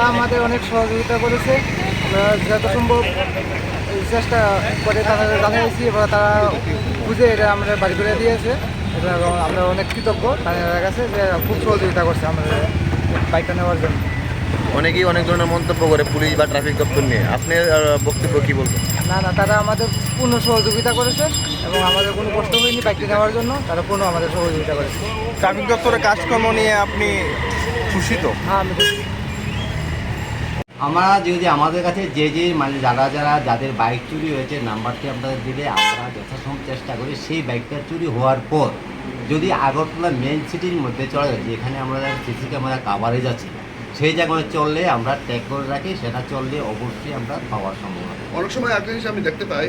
তারা আমাদের অনেক সহযোগিতা করেছে। আমরা যত সম্ভব চেষ্টা করে তাদের জানিয়েছি এবং তারা বুঝে এটা আমরা বাড়ি করে দিয়েছে। এটা আমরা অনেক কৃতজ্ঞ তাদের কাছে যে খুব সহযোগিতা করছে আমাদের বাইকটা নেওয়ার জন্য। অনেকেই অনেক ধরনের মন্তব্য করে পুলিশ বা ট্রাফিক দপ্তর নিয়ে। আপনি বক্তব্য কী বলবেন? না না তারা আমাদের পূর্ণ সহযোগিতা করেছে এবং আমাদের কোনো কষ্ট হয়নি বাইকটি নেওয়ার জন্য। তারা পূর্ণ আমাদের সহযোগিতা করেছে। ট্রাফিক দপ্তরের কাজকর্ম নিয়ে আপনি খুশি তো? হ্যাঁ আমি আমরা যদি আমাদের কাছে যে যে মানে যারা যারা যাদের বাইক চুরি হয়েছে, নাম্বারটি আপনাদের দিলে আমরা যথাসম্ভব চেষ্টা করি সেই বাইকটা চুরি হওয়ার পর যদি আগরতলা মেন সিটির মধ্যে চলে যায় যেখানে আমরা সিসি ক্যামেরা কাভারেজ আছে, সেই জায়গায় চললে আমরা ট্যাগ করে রাখি, সেটা চললে অবশ্যই আমরা পাওয়ার সম্ভাবনা অনেক সময় একটা জিনিস আমি দেখতে পাই